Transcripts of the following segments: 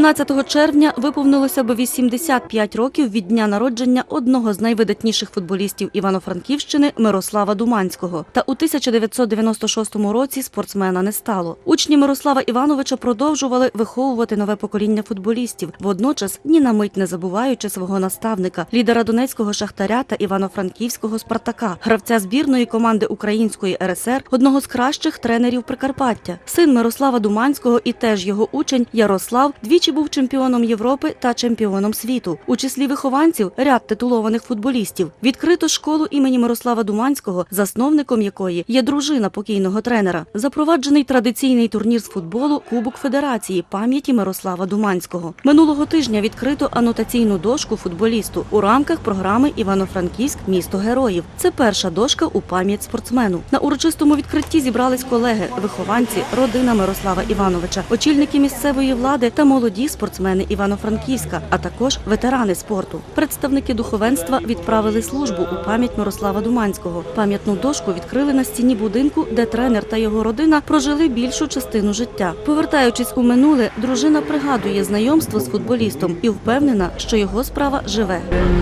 17 червня виповнилося б 85 років від дня народження одного з найвидатніших футболістів Івано-Франківщини Мирослава Думанського. Та у 1996 році спортсмена не стало. Учні Мирослава Івановича продовжували виховувати нове покоління футболістів, водночас ні на мить не забуваючи свого наставника, лідера донецького шахтаря та івано-франківського Спартака, гравця збірної команди Української РСР, одного з кращих тренерів Прикарпаття. Син Мирослава Думанського і теж його учень Ярослав двічі був чемпіоном Європи та чемпіоном світу. У числі вихованців ряд титулованих футболістів. Відкрито школу імені Мирослава Думанського, засновником якої є дружина покійного тренера. Запроваджений традиційний турнір з футболу Кубок Федерації пам'яті Мирослава Думанського. Минулого тижня відкрито анотаційну дошку футболісту у рамках програми Івано-Франківськ місто героїв. Це перша дошка у пам'ять спортсмену. На урочистому відкритті зібрались колеги, вихованці, родина Мирослава Івановича, очільники місцевої влади та молоді спортсмени Івано-Франківська, а також ветерани спорту. Представники духовенства відправили службу у пам'ять Мирослава Думанського. Пам'ятну дошку відкрили на стіні будинку, де тренер та його родина прожили більшу частину життя. Повертаючись у минуле, дружина пригадує знайомство з футболістом і впевнена, що його справа живе.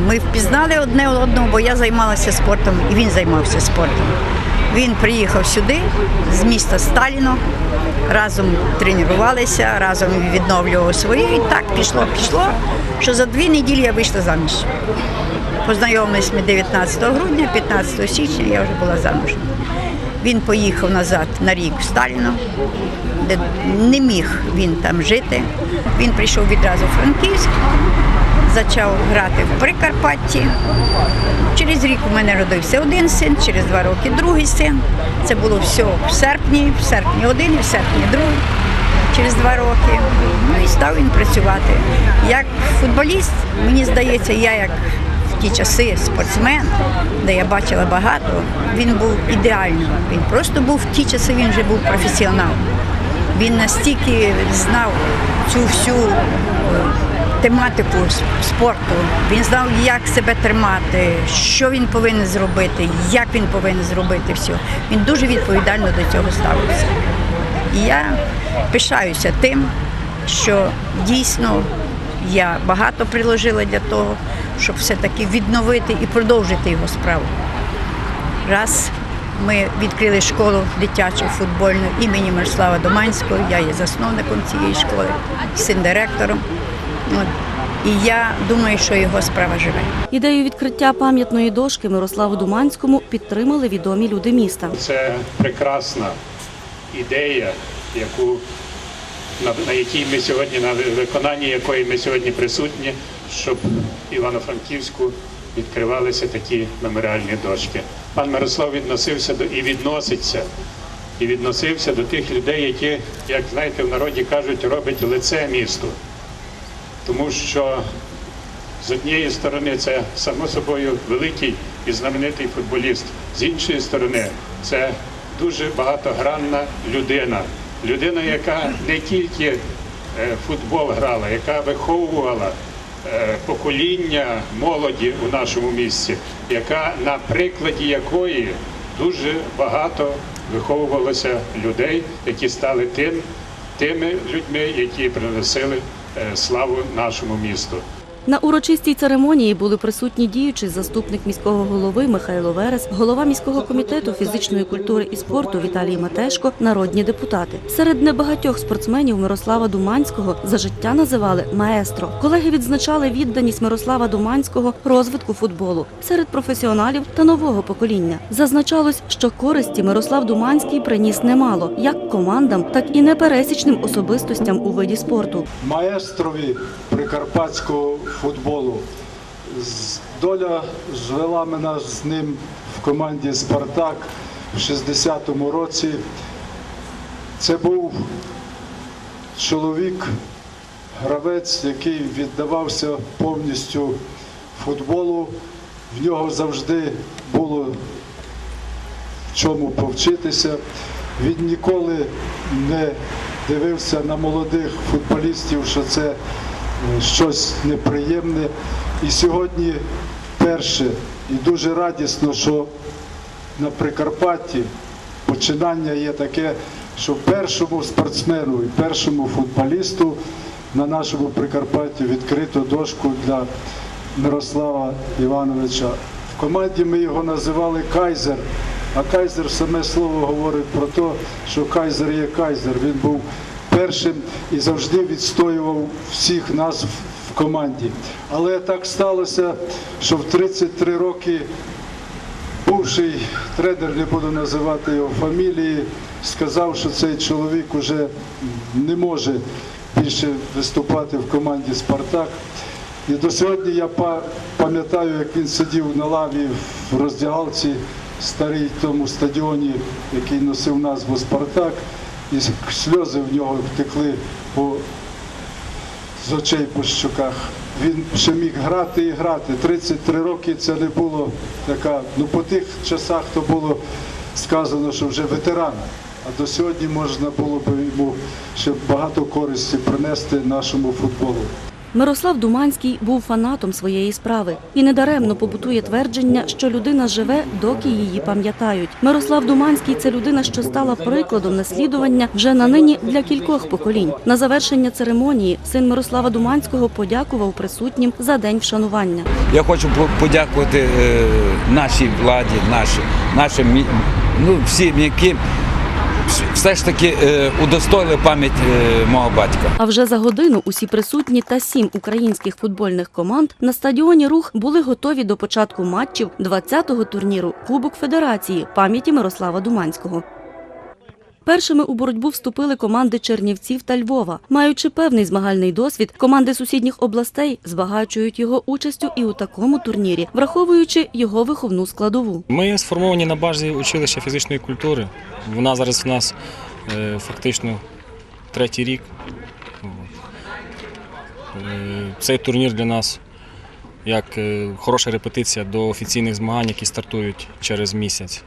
Ми впізнали одне одного, бо я займалася спортом і він займався спортом. Він приїхав сюди з міста Сталіно, разом тренувалися, разом відновлював свої. І так пішло, пішло, що за дві неділі я вийшла заміж. Познайомились ми 19 грудня, 15 січня я вже була замужем. Він поїхав назад на рік в Сталіно, де не міг він там жити. Він прийшов відразу в Франківськ, почав грати в Прикарпатті. Через рік у мене родився один син, через два роки другий син. Це було все в серпні, в серпні один, в серпні другий, через два роки. Ну і став він працювати. Як футболіст, мені здається, я як в ті часи спортсмен, де я бачила багато, він був ідеальним. Він просто був в ті часи, він вже був професіонал. Він настільки знав цю всю е, тематику спорту. Він знав, як себе тримати, що він повинен зробити, як він повинен зробити все. Він дуже відповідально до цього ставився. І я пишаюся тим, що дійсно я багато приложила для того, щоб все-таки відновити і продовжити його справу. Раз ми відкрили школу дитячу футбольну імені Мирослава Доманського, я є засновником цієї школи, син директором. От. І я думаю, що його справа живе. Ідею відкриття пам'ятної дошки Мирославу Думанському підтримали відомі люди міста. Це прекрасна ідея, яку на, на якій ми сьогодні, на виконанні якої ми сьогодні присутні, щоб Івано-Франківську відкривалися такі меморіальні дошки. Пан Мирослав відносився до і відноситься, і відносився до тих людей, які, як знаєте, в народі кажуть, роблять лице місту. Тому що з однієї сторони це само собою великий і знаменитий футболіст. З іншої сторони, це дуже багатогранна людина. Людина, яка не тільки е, футбол грала, яка виховувала е, покоління молоді у нашому місті, яка на прикладі якої дуже багато виховувалося людей, які стали тим, тими людьми, які приносили славу нашому місту. На урочистій церемонії були присутні діючий заступник міського голови Михайло Верес, голова міського комітету фізичної культури і спорту Віталій Матешко, народні депутати. Серед небагатьох спортсменів Мирослава Думанського за життя називали маестро. Колеги відзначали відданість Мирослава Думанського розвитку футболу серед професіоналів та нового покоління. Зазначалось, що користі Мирослав Думанський приніс немало як командам, так і непересічним особистостям у виді спорту. маестрові прикарпатського футболу. Доля звела мене з ним в команді Спартак в 60-му році. Це був чоловік, гравець, який віддавався повністю футболу. В нього завжди було в чому повчитися. Він ніколи не дивився на молодих футболістів, що це щось неприємне. І сьогодні перше, і дуже радісно, що на Прикарпатті починання є таке, що першому спортсмену і першому футболісту на нашому Прикарпатті відкриту дошку для Мирослава Івановича. В команді ми його називали Кайзер. А Кайзер саме слово говорить про те, що Кайзер є Кайзер. Він був першим і завжди відстоював всіх нас в- команді. Але так сталося, що в 33 роки бувший тренер, не буду називати його фамілії, сказав, що цей чоловік уже не може більше виступати в команді Спартак. І до сьогодні я пам'ятаю, як він сидів на лаві в роздягалці старій тому стадіоні, який носив назву Спартак, і сльози в нього втекли по з очей по щоках. Він ще міг грати і грати. 33 роки це не було така. Ну по тих часах то було сказано, що вже ветеран. А до сьогодні можна було б йому ще багато користі принести нашому футболу. Мирослав Думанський був фанатом своєї справи і недаремно побутує твердження, що людина живе, доки її пам'ятають. Мирослав Думанський це людина, що стала прикладом наслідування вже на нині для кількох поколінь. На завершення церемонії син Мирослава Думанського подякував присутнім за день вшанування. Я хочу по- подякувати е, нашій владі, наші, нашим ну, всім, вс- все ж таки е, удостоїли пам'ять е, мого батька. А вже за годину усі присутні та сім українських футбольних команд на стадіоні Рух були готові до початку матчів 20-го турніру Кубок Федерації пам'яті Мирослава Думанського. Першими у боротьбу вступили команди Чернівців та Львова. Маючи певний змагальний досвід, команди сусідніх областей збагачують його участю і у такому турнірі, враховуючи його виховну складову. Ми сформовані на базі училища фізичної культури. Вона зараз в нас е, фактично третій рік. Е, Цей турнір для нас як е, хороша репетиція до офіційних змагань, які стартують через місяць.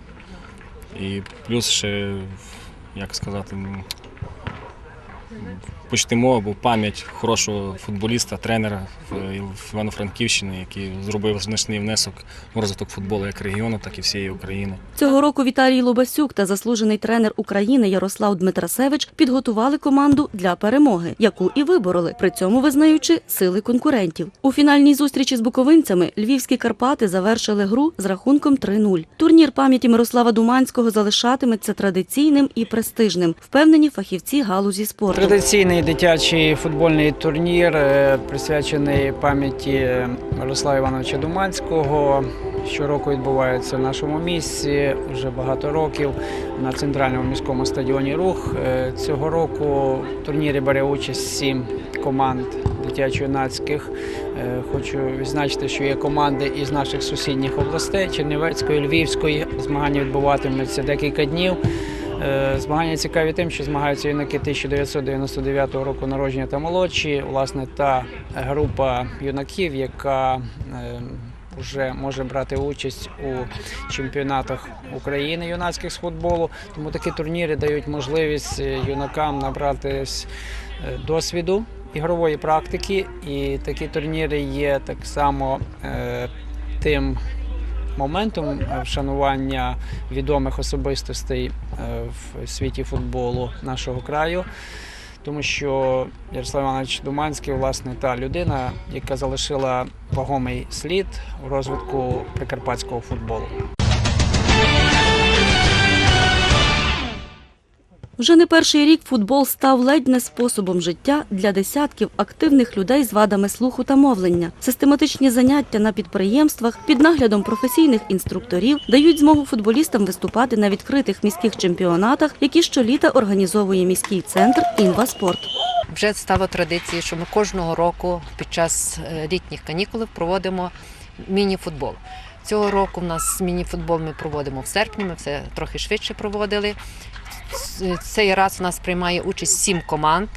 І плюс ще, як сказати, почтимо або пам'ять хорошого футболіста, тренера в в Івано-Франківщини, який зробив значний внесок в розвиток футболу як регіону, так і всієї України. Цього року Віталій Лобасюк та заслужений тренер України Ярослав Дмитрасевич підготували команду для перемоги, яку і вибороли, при цьому визнаючи сили конкурентів. У фінальній зустрічі з буковинцями львівські Карпати завершили гру з рахунком 3-0. Турнір пам'яті Мирослава Думанського залишатиметься традиційним і престижним, впевнені фахівці галузі спорту. Традиційний дитячий футбольний турнір е, присвячений пам'яті Мирослава Івановича Думанського. Щороку відбувається в нашому місці вже багато років на центральному міському стадіоні Рух. Е, Цього року в турнірі бере участь сім команд дитячо-юнацьких. Е, Хочу відзначити, що є команди із наших сусідніх областей Чернівецької, Львівської. Змагання відбуватимуться декілька днів. Е, Змагання цікаві тим, що змагаються юнаки 1999 року народження та молодші. Власне, та група юнаків, яка е, вже може брати участь у чемпіонатах України юнацьких з футболу. Тому такі турніри дають можливість е, юнакам набратись досвіду ігрової практики. І такі турніри є так само тим моментом вшанування відомих особистостей е, в світі футболу нашого краю. Тому що Ярослав Іванович Думанський, власне, та людина, яка залишила вагомий слід у розвитку прикарпатського футболу. Вже не перший рік футбол став ледь не способом життя для десятків активних людей з вадами слуху та мовлення. Систематичні заняття на підприємствах під наглядом професійних інструкторів дають змогу футболістам виступати на відкритих міських чемпіонатах, які щоліта організовує міський центр «Інваспорт». Вже стало традицією, що ми кожного року під час е, літніх канікул проводимо міні-футбол. Цього року в нас міні-футбол ми проводимо в серпні, ми все трохи швидше проводили. Цей раз у нас приймає участь сім команд.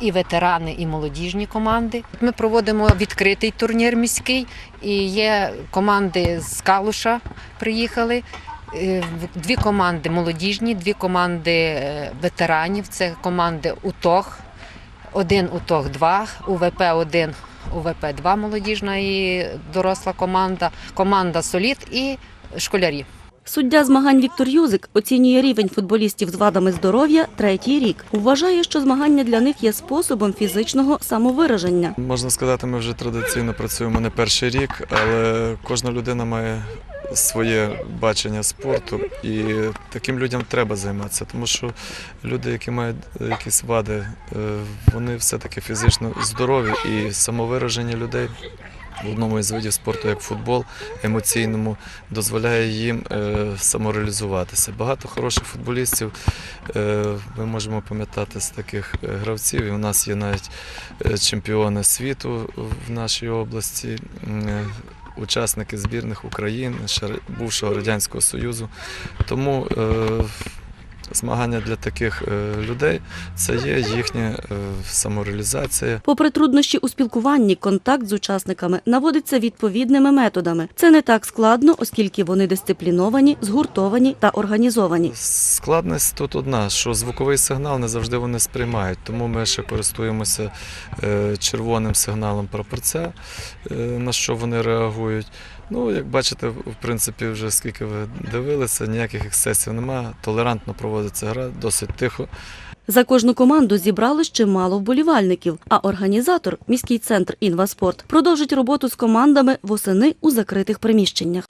І ветерани, і молодіжні команди. Ми проводимо відкритий турнір міський, і є команди з Калуша приїхали. Е, Дві команди молодіжні, дві команди е, ветеранів. Це команди УТОГ, один УТОГ 2, 1, УВП 2 молодіжна і доросла команда, команда Соліт і школярі. Суддя змагань Віктор Юзик оцінює рівень футболістів з вадами здоров'я третій рік. Вважає, що змагання для них є способом фізичного самовираження. Можна сказати, ми вже традиційно працюємо не перший рік, але кожна людина має своє бачення спорту, і таким людям треба займатися, тому що люди, які мають якісь вади, е, вони все-таки фізично здорові і самовираження людей. В одному із видів спорту, як футбол, емоційному, дозволяє їм е, самореалізуватися. Багато хороших футболістів е, ми можемо пам'ятати з таких е, гравців. І у нас є навіть чемпіони світу в нашій області, учасники збірних України, бувшого Радянського Союзу. Тому змагання для таких е, людей це є їхня е, самореалізація. Попри труднощі у спілкуванні, контакт з учасниками наводиться відповідними методами. Це не так складно, оскільки вони дисципліновані, згуртовані та організовані. Складність тут одна, що звуковий сигнал не завжди вони сприймають, тому ми ще користуємося е, червоним сигналом прапорця, е, на що вони реагують. Ну, як бачите, в принципі, вже скільки ви дивилися, ніяких ексцесів немає, толерантно проводиться гра, досить тихо. За кожну команду зібралось чимало вболівальників, а організатор, міський центр «Інваспорт», продовжить роботу з командами восени у закритих приміщеннях.